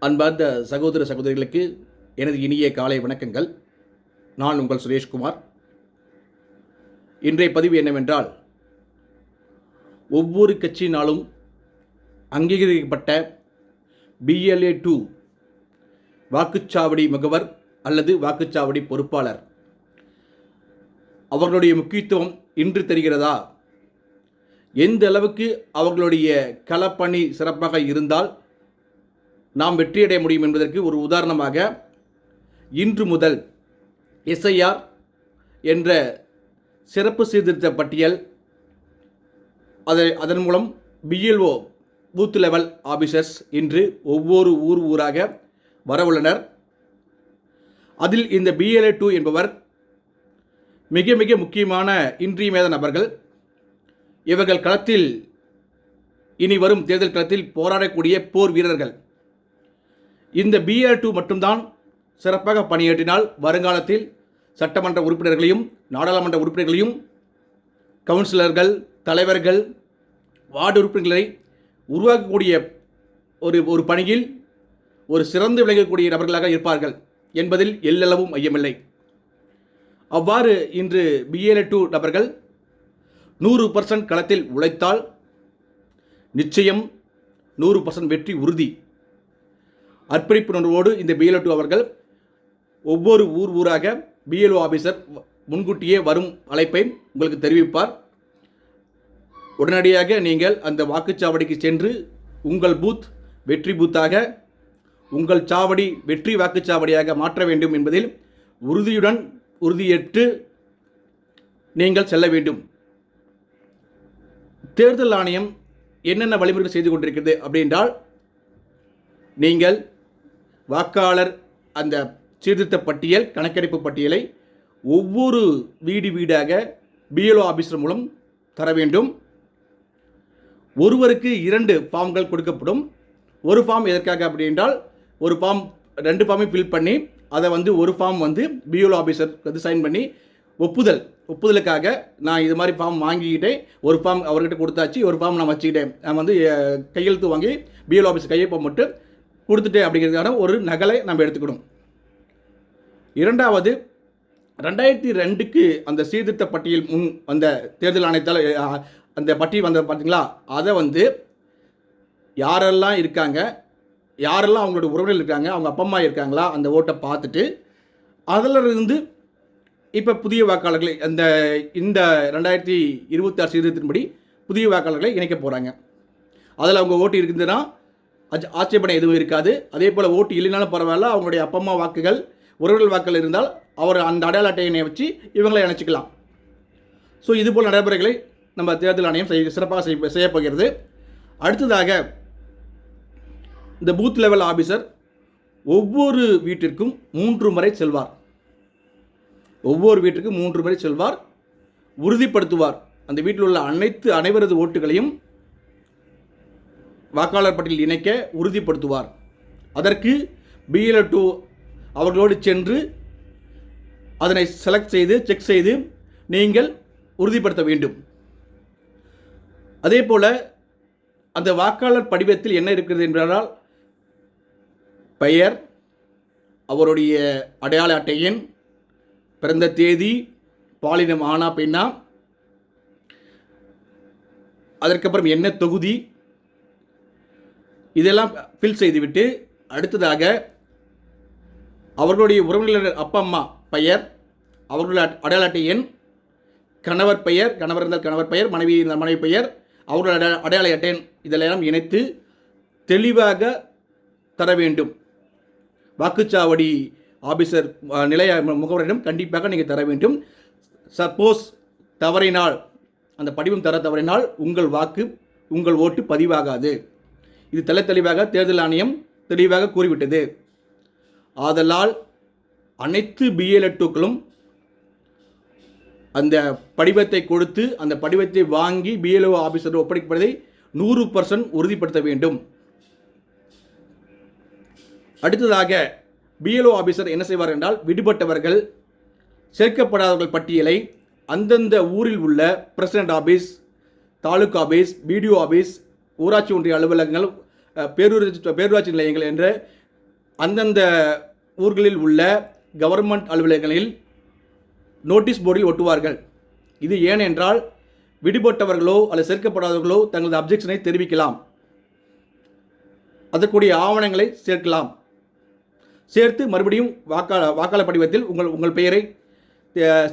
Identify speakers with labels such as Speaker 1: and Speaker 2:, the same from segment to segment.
Speaker 1: அன்பார்ந்த சகோதர சகோதரிகளுக்கு எனது இனிய காலை வணக்கங்கள். நான் உங்கள் சுரேஷ்குமார். இன்றைய பதிவு என்னவென்றால் ஒவ்வொரு கட்சியினாலும் அங்கீகரிக்கப்பட்ட பிஎல்ஏ டூ வாக்குச்சாவடி முகவர் அல்லது வாக்குச்சாவடி பொறுப்பாளர். அவர்களுடைய முக்கியத்துவம் இன்று தெரிகிறதா? எந்த அளவுக்கு அவர்களுடைய களப்பணி சிறப்பாக இருந்தால் நாம் வெற்றியடைய முடியும் என்பதற்கு ஒரு உதாரணமாக இன்று முதல் எஸ்ஐஆர் என்ற சிறப்பு சீர்திருத்த பட்டியல் அதை அதன் மூலம் பிஎல்ஓ பூத் லெவல் ஆஃபீஸர்ஸ் இன்று ஒவ்வொரு ஊர் ஊராக வரவுள்ளனர். அதில் இந்த பிஎல்ஏ டூ என்பவர் மிக மிக முக்கியமான இன்றியமேத நபர்கள். இவர்கள் களத்தில் இனி வரும் தேர்தல் களத்தில் போராடக்கூடிய போர் வீரர்கள். இந்த பிஆர் டூ மட்டும்தான் சிறப்பாக பணியாற்றினால் வருங்காலத்தில் சட்டமன்ற உறுப்பினர்களையும் நாடாளுமன்ற உறுப்பினர்களையும் கவுன்சிலர்கள் தலைவர்கள் வார்டு உறுப்பினர்களை உருவாக்கக்கூடிய ஒரு ஒரு பணியில் ஒரு சிறந்து விளங்கக்கூடிய நபர்களாக இருப்பார்கள் என்பதில் எல்லளவும் ஐயமில்லை. அவ்வாறு இன்று பிஏல டூ நபர்கள் நூறு பர்சன்ட் களத்தில் உழைத்தால் நிச்சயம் நூறு பர்சன்ட் வெற்றி உறுதி. அர்ப்பணிப்புணர்வோடு இந்த பிஎல்ஓ டூ அவர்கள் ஒவ்வொரு ஊர் ஊராக பிஎல்ஓ ஆபீசர் முன்கூட்டியே வரும் அழைப்பை உங்களுக்கு தெரிவிப்பார். உடனடியாக நீங்கள் அந்த வாக்குச்சாவடிக்கு சென்று உங்கள் பூத் வெற்றி பூத்தாக உங்கள் சாவடி வெற்றி வாக்குச்சாவடியாக மாற்ற வேண்டும் என்பதில் உறுதியுடன் உறுதியேற்று நீங்கள் செல்ல வேண்டும். தேர்தல் ஆணையம் என்னென்ன வழிமுறைகள் செய்து கொண்டிருக்கிறது அப்படின்றால் நீங்கள் வாக்காளர் அந்த சீர்திருத்த பட்டியல் கணக்கெடுப்பு பட்டியலை ஒவ்வொரு வீடு வீடாக பிஎல்ஓ ஆஃபீஸர் மூலம் தர வேண்டும். ஒருவருக்கு இரண்டு ஃபார்ம்கள் கொடுக்கப்படும். ஒரு ஃபார்ம் எதற்காக அப்படி என்றால் ஒரு ஃபார்ம் ரெண்டு ஃபார்மையும் ஃபில் பண்ணி அதை வந்து ஒரு ஃபார்ம் வந்து பிஎல்ஓ ஆஃபீஸர் வந்து சைன் பண்ணி ஒப்புதல் ஒப்புதலுக்காக நான் இது மாதிரி ஃபார்ம் வாங்கிக்கிட்டேன். ஒரு ஃபார்ம் அவர்கிட்ட கொடுத்தாச்சு ஒரு ஃபார்ம் நான் வச்சுக்கிட்டேன். நான் வந்து கையெழுத்து வாங்கி பிஎல்ஓ ஆஃபீஸ் கையெழுப்ப மட்டும் கொடுத்துட்டேன் அப்படிங்கிறதுக்கான ஒரு நகலை நம்ம எடுத்துக்கணும். இரண்டாவது ரெண்டாயிரத்தி ரெண்டுக்கு அந்த சீர்திருத்த பட்டியல் முன் அந்த தேர்தல் ஆணையத்தால் அந்த பட்டியல் வந்த பார்த்தீங்களா? அதை வந்து யாரெல்லாம் இருக்காங்க யாரெல்லாம் அவங்களோட உறவினர்கள் இருக்காங்க அவங்க அப்பா அம்மா இருக்காங்களா அந்த ஓட்டை பார்த்துட்டு அதில் இருந்து இப்போ புதிய வாக்காளர்களை அந்த இந்த ரெண்டாயிரத்தி இருபத்தாறு சீர்திருத்தின்படி புதிய வாக்காளர்களை இணைக்க போகிறாங்க அதில் அவங்க ஓட்டு இருக்குதுன்னா ஆட்சேபனை எதுவும் இருக்காது. அதே போல் ஓட்டு இல்லைனாலும் பரவாயில்ல. அவங்களுடைய அப்பா அம்மா வாக்குகள் உறவுகள் வாக்குகள் இருந்தால் அவர் அந்த அடையாள அட்டையினை வச்சு இவங்களை இணைச்சிக்கலாம் ஸோ இதுபோல் நடைமுறைகளை நம்ம தேர்தல் ஆணையம் செய்ய சிறப்பாக செய்ய செய்யப்போகிறது அடுத்ததாக இந்த பூத் லெவல் ஆபீசர் ஒவ்வொரு வீட்டிற்கும் மூன்று முறை செல்வார். ஒவ்வொரு வீட்டிற்கும் மூன்று முறை செல்வார். உறுதிப்படுத்துவார். அந்த வீட்டில் உள்ள அனைத்து அனைவரது ஓட்டுகளையும் வாக்காளர் பட்டியலில் இணைக்க உறுதிப்படுத்துவார். அதற்கு பிஎல்ஓ டூ அவர்களோடு சென்று அதனை செலக்ட் செய்து செக் செய்து நீங்கள் உறுதிப்படுத்த வேண்டும். அதே போல் அந்த வாக்காளர் படிவத்தில் என்ன இருக்கிறது என்றால் பெயர் அவருடைய அடையாள அட்டை எண் பிறந்த தேதி பாலினம் ஆனா பெண்ணா அதற்கப்புறம் என்ன தொகுதி இதெல்லாம் ஃபில் செய்துவிட்டு அடுத்ததாக அவர்களுடைய உறவினர் அப்பா அம்மா பெயர் அவர்களுடைய அட்- அடையாள அட்டை எண் கணவர் பெயர் கணவர் இருந்தால் கணவர் பெயர் மனைவி இருந்தால் மனைவி பெயர் அவர்களுடைய அடையாள- அடையாள அட்டை எண் இதெல்லாம் இணைத்து தெளிவாக தர வேண்டும். வாக்குச்சாவடி ஆபீசர் நிலைய முகவரிடம் கண்டிப்பாக நீங்கள் தர வேண்டும். சப்போஸ் தவறினால் அந்த படிவம் தர தவறினால் உங்கள் வாக்கு உங்கள் ஓட்டு பதிவாகாது. இது தெள்ள தெளிவாக தேர்தல் ஆணையம் தெளிவாக கூறிவிட்டது. ஆதலால் அனைத்து பிஎல்எட்டுக்களும் அந்த படிவத்தை கொடுத்து அந்த படிவத்தை வாங்கி பிஎல்ஓ ஆஃபீஸர் ஒப்படைப்பதை நூறு பர்சன்ட் உறுதிப்படுத்த வேண்டும். அடுத்ததாக பிஎல்ஓ ஆஃபீஸர் என்ன செய்வார் என்றால் விடுபட்டவர்கள் சேர்க்கப்படாதவர்கள் பட்டியலை அந்தந்த ஊரில் உள்ள president office taluk office BDO office ஊராட்சி ஒன்றிய அலுவலகங்கள் பேரூராட்சி பேரூராட்சி நிலையங்கள் என்று அந்தந்த ஊர்களில் உள்ள கவர்மெண்ட் அலுவலகங்களில் நோட்டீஸ் போர்டில் ஒட்டுவார்கள். இது ஏனென்றால் விடுபட்டவர்களோ அல்லது சேர்க்கப்படாதவர்களோ தங்களது அப்ஜெக்ஷனை தெரிவிக்கலாம். அதற்குரிய ஆவணங்களை சேர்க்கலாம். சேர்த்து மறுபடியும் வாக்காள வாக்காளர் படிவத்தில் உங்கள் உங்கள் பெயரை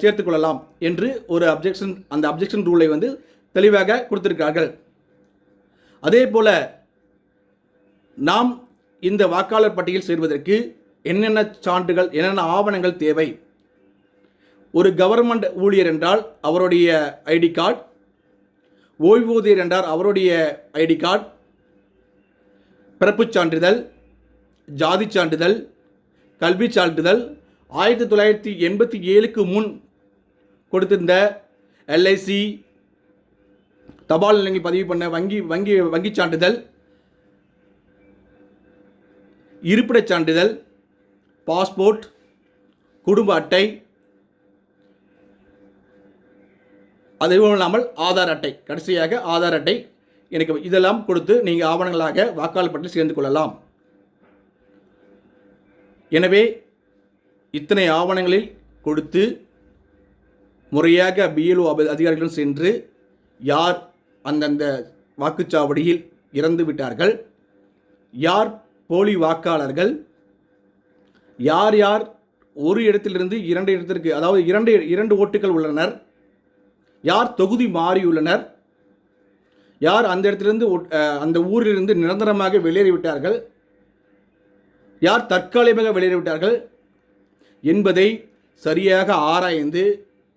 Speaker 1: சேர்த்துக்கொள்ளலாம் கொள்ளலாம் என்று ஒரு அப்ஜெக்ஷன் அந்த அப்ஜெக்ஷன் ரூலை வந்து தெளிவாக கொடுத்திருக்கிறார்கள். அதே போல் நாம் இந்த வாக்காளர் பட்டியல் சேர்வதற்கு என்னென்ன சான்றுகள் என்னென்ன ஆவணங்கள் தேவை? ஒரு கவர்மெண்ட் ஊழியர் என்றால் அவருடைய ஐடி கார்டு ஓய்வூதியர் என்றால் அவருடைய ஐடி கார்டு பிறப்புச் சான்றிதழ் ஜாதி சான்றிதழ் கல்வி சான்றிதழ் ஆயிரத்தி தொள்ளாயிரத்தி எண்பத்தி ஏழுக்கு முன் கொடுத்திருந்த எல்ஐசி தபால் நிலையங்கள் பதிவு பண்ண வங்கி வங்கி வங்கிச் சான்றிதழ் இருப்பிடச் சான்றிதழ் பாஸ்போர்ட் குடும்ப அட்டை அதுவும் இல்லாமல் ஆதார் அட்டை கடைசியாக ஆதார் அட்டை எனக்கு இதெல்லாம் கொடுத்து நீங்கள் ஆவணங்களாக வாக்காளர் பட்டியல் சேர்ந்து கொள்ளலாம். எனவே இத்தனை ஆவணங்களில் கொடுத்து முறையாக பிஎல்ஓ அதிகாரிகளும் சென்று யார் அந்தந்த வாக்குச்சாவடியில் இறந்து விட்டார்கள். யார் போலி வாக்காளர்கள்? யார் யார்? ஒரு இடத்திலிருந்து இரண்டு இடத்திற்கு அதாவது இரண்டு இரண்டு ஓட்டுகள் உள்ளனர். யார் தொகுதி மாறியுள்ளனர்? யார் அந்த இடத்திலிருந்து ஒட்- அந்த ஊரிலிருந்து நிரந்தரமாக வெளியேறிவிட்டார்கள்? யார் தற்காலிகமாக வெளியேறிவிட்டார்கள்? என்பதை சரியாக ஆராய்ந்து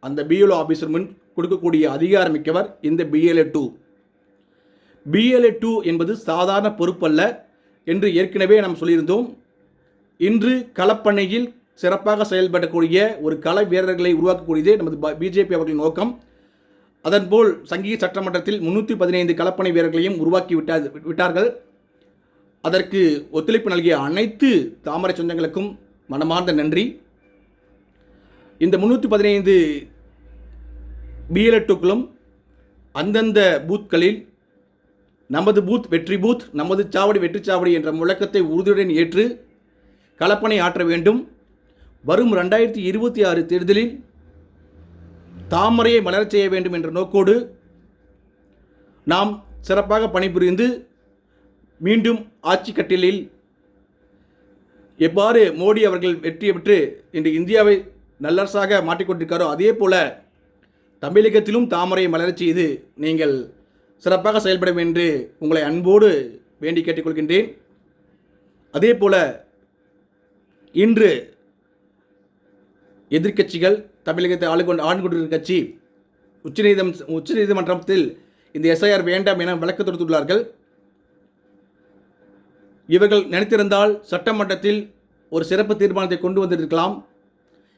Speaker 1: அந்த பிஎல்ஓ ஆஃபீஸர் முன் கொடுக்கக்கூடிய அதிகாரமிக்கவர் இந்த பிஎல்ஏ டூ பிஎல்ஏ டூ என்பது சாதாரண பொறுப்பல்ல என்று ஏற்கனவே நாம் சொல்லியிருந்தோம். இன்று களப்பணியில் சிறப்பாக செயல்படக்கூடிய ஒரு கள வீரர்களை உருவாக்கக்கூடியதே நமது பிஜேபி அவர்களின் நோக்கம். அதன்போல் சங்கீத சட்டமன்றத்தில் முன்னூற்றி பதினைந்து களப்பணி வீரர்களையும் உருவாக்கி விட்டார் விட்டார்கள். அதற்கு ஒத்துழைப்பு நல்கிய அனைத்து தாமரை சொந்தங்களுக்கும் மனமார்ந்த நன்றி. இந்த முன்னூற்றி பதினைந்து பிஎல்எட்டுக்களும் அந்தந்த பூத்களில் நமது பூத் வெற்றி பூத் நமது சாவடி வெற்றி சாவடி என்ற முழக்கத்தை உறுதியுடன் ஏற்று கலப்பனை ஆற்ற வேண்டும். வரும் ரெண்டாயிரத்தி இருபத்தி ஆறு தேர்தலில் தாமரையை மலரச் செய்ய வேண்டும் என்ற நோக்கோடு நாம் சிறப்பாக பணிபுரிந்து மீண்டும் ஆட்சி கட்டிலில் எவ்வாறு மோடி அவர்கள் வெற்றி பெற்று இன்று இந்தியாவை நல்லரசாக மாற்றிக்கொண்டிருக்காரோ அதே போல தமிழகத்திலும் தாமரை மலரச் செய்து நீங்கள் சிறப்பாக செயல்பட என்று உங்களை அன்போடு வேண்டி கேட்டுக்கொள்கின்றேன். அதே போல இன்று எதிர்க்கட்சிகள் தமிழகத்தை ஆளு கொண்டு ஆண்டு கொண்டிருக்கிற கட்சி உச்சநீதம் உச்சநீதிமன்றத்தில் இந்த எஸ்ஐஆர் வேண்டாம் என விளக்கு தொடுத்துள்ளார்கள். இவர்கள் நினைத்திருந்தால் சட்டமன்றத்தில் ஒரு சிறப்பு தீர்மானத்தை கொண்டு வந்திருக்கலாம்.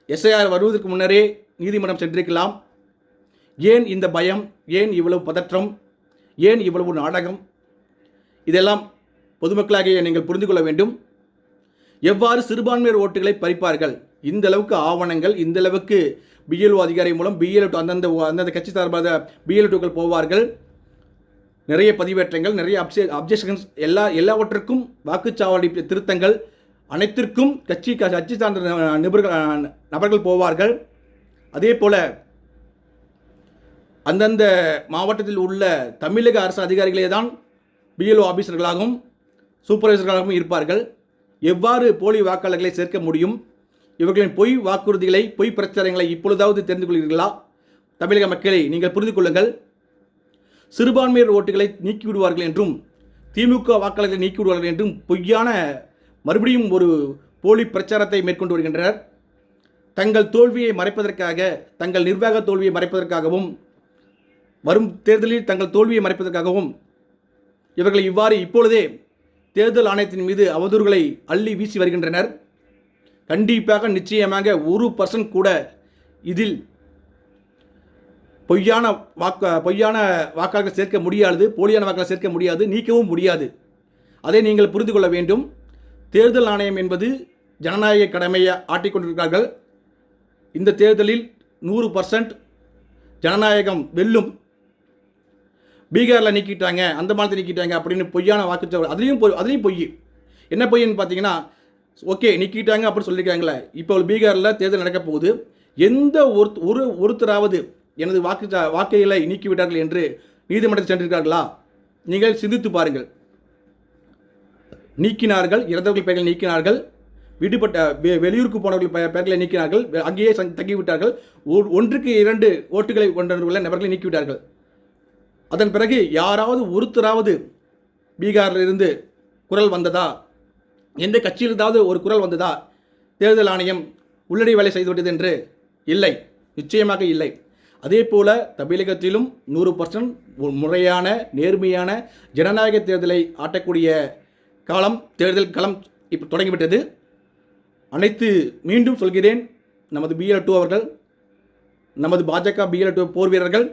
Speaker 1: எஸ்ஐஆர் வருவதற்கு முன்னரே நீதிமன்றம் சென்றிருக்கலாம். ஏன் இந்த பயம்? ஏன் இவ்வளவு பதற்றம்? ஏன் இவ்வளவு நாடகம்? இதெல்லாம் பொதுமக்களாகிய நீங்கள் புரிந்து கொள்ள வேண்டும். எவ்வாறு சிறுபான்மையர் ஓட்டுகளை பறிப்பார்கள்? இந்த அளவுக்கு ஆவணங்கள் இந்த அளவுக்கு பிஎல்ஓ அதிகாரி மூலம் பிஎல்ஓ அந்தந்த அந்தந்த கட்சி சார்பாக பிஎல்ஓக்கள் போவார்கள். நிறைய பதிவேற்றங்கள் நிறைய அப்சே அப்ஜெக்ஷன்ஸ் எல்லா எல்லாவற்றுக்கும் வாக்குச்சாவடி திருத்தங்கள் அனைத்திற்கும் கட்சி கட்சி சார்ந்த நிபுணர்கள் நபர்கள் போவார்கள். அதே போல அந்தந்த மாவட்டத்தில் உள்ள தமிழக அரசு அதிகாரிகளே தான் பிஎல்ஓ ஆஃபீஸர்களாகவும் சூப்பர்வைசர்களாகவும் இருப்பார்கள். எவ்வாறு போலி வாக்காளர்களை சேர்க்க முடியும்? இவர்களின் பொய் வாக்குறுதிகளை பொய் பிரச்சாரங்களை இப்பொழுதாவது தெரிந்து கொள்கிறீர்களா? தமிழக மக்களை நீங்கள் புரிந்து கொள்ளுங்கள். சிறுபான்மையர் ஓட்டுகளை நீக்கிவிடுவார்கள் என்றும் திமுக வாக்காளர்களை நீக்கிவிடுவார்கள் என்றும் பொய்யான மறுபடியும் ஒரு போலி பிரச்சாரத்தை மேற்கொண்டு வருகின்றனர். தங்கள் தோல்வியை மறைப்பதற்காக தங்கள் நிர்வாக தோல்வியை மறைப்பதற்காகவும் வரும் தேர்தலில் தங்கள் தோல்வியை மறைப்பதற்காகவும் இவர்கள் இவ்வாறு இப்பொழுதே தேர்தல் ஆணையத்தின் மீது அவதூறுகளை அள்ளி வீசி வருகின்றனர். கண்டிப்பாக நிச்சயமாக ஒரு பர்சன்ட் கூட இதில் பொய்யான வாக்கு பொய்யான வாக்காளர்கள் சேர்க்க முடியாது போலியான வாக்காளர் சேர்க்க முடியாது நீக்கவும் முடியாது. அதை நீங்கள் புரிந்து கொள்ள வேண்டும். தேர்தல் ஆணையம் என்பது ஜனநாயக கடமையை ஆட்டிக்கொண்டிருக்கிறார்கள் இந்த தேர்தலில் நூறு பர்சன்ட் ஜனநாயகம் வெல்லும் பீகாரில் நீக்கிட்டாங்க அந்த மாநிலத்தை நீக்கிட்டாங்க அப்படின்னு பொய்யான வாக்குச்சாவடி அதுலேயும் பொய் அதுலேயும் பொய். என்ன பொய்ன்னு பார்த்தீங்கன்னா ஓகே நீக்கிட்டாங்க அப்படின்னு சொல்லியிருக்காங்களே இப்போ பீகாரில் தேர்தல் நடக்க போகுது. எந்த ஒரு ஒரு ஒருத்தராவது எனது வாக்கு வாக்கைகளை நீக்கிவிட்டார்கள் என்று நீதிமன்றத்தில் சென்றிருக்கார்களா? நீங்கள் சிந்தித்து பாருங்கள். நீக்கினார்கள் இறந்தவர்கள் பெயர்களை நீக்கினார்கள் விடுபட்ட வெ- வெளியூருக்கு போனவர்கள் பெயர்களை நீக்கினார்கள் அங்கேயே தங்கிவிட்டார்கள் ஒ- ஒன்றுக்கு இரண்டு ஓட்டுகளை கொண்டவர்கள் நபர்களை நீக்கிவிட்டார்கள். அதன் பிறகு யாராவது ஒருத்தராவது பீகாரில் இருந்து குரல் வந்ததா? எந்த கட்சியிலிருந்தாவது ஒரு குரல் வந்ததா? தேர்தல் ஆணையம் உள்ளடி வேலை செய்துவிட்டது என்று? இல்லை. நிச்சயமாக இல்லை. அதே போல தமிழகத்திலும் நூறு பர்சன்ட் முறையான நேர்மையான ஜனநாயக தேர்தலை ஆட்டக்கூடிய காலம் தேர்தல் களம் இப்போ தொடங்கிவிட்டது. அனைத்து மீண்டும் சொல்கிறேன். நமது பிஎல் டூ அவர்கள் நமது பாஜக பிஎல் டூ போர் வீரர்கள்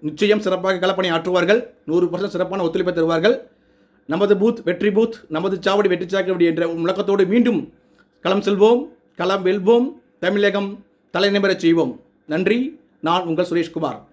Speaker 1: நிச்சயம் சிறப்பாக களப்பணி ஆற்றுவார்கள். நூறு பர்சன்ட் சிறப்பான ஒத்துழைப்பை தருவார்கள். நமது பூத் வெற்றி பூத் நமது சாவடி வெற்றி சாக்கடி என்ற முழக்கத்தோடு மீண்டும் களம் செல்வோம் களம் வெல்வோம் தமிழகம் தலைநிமிரச் செய்வோம். நன்றி. நான் உங்கள் சுரேஷ்குமார்.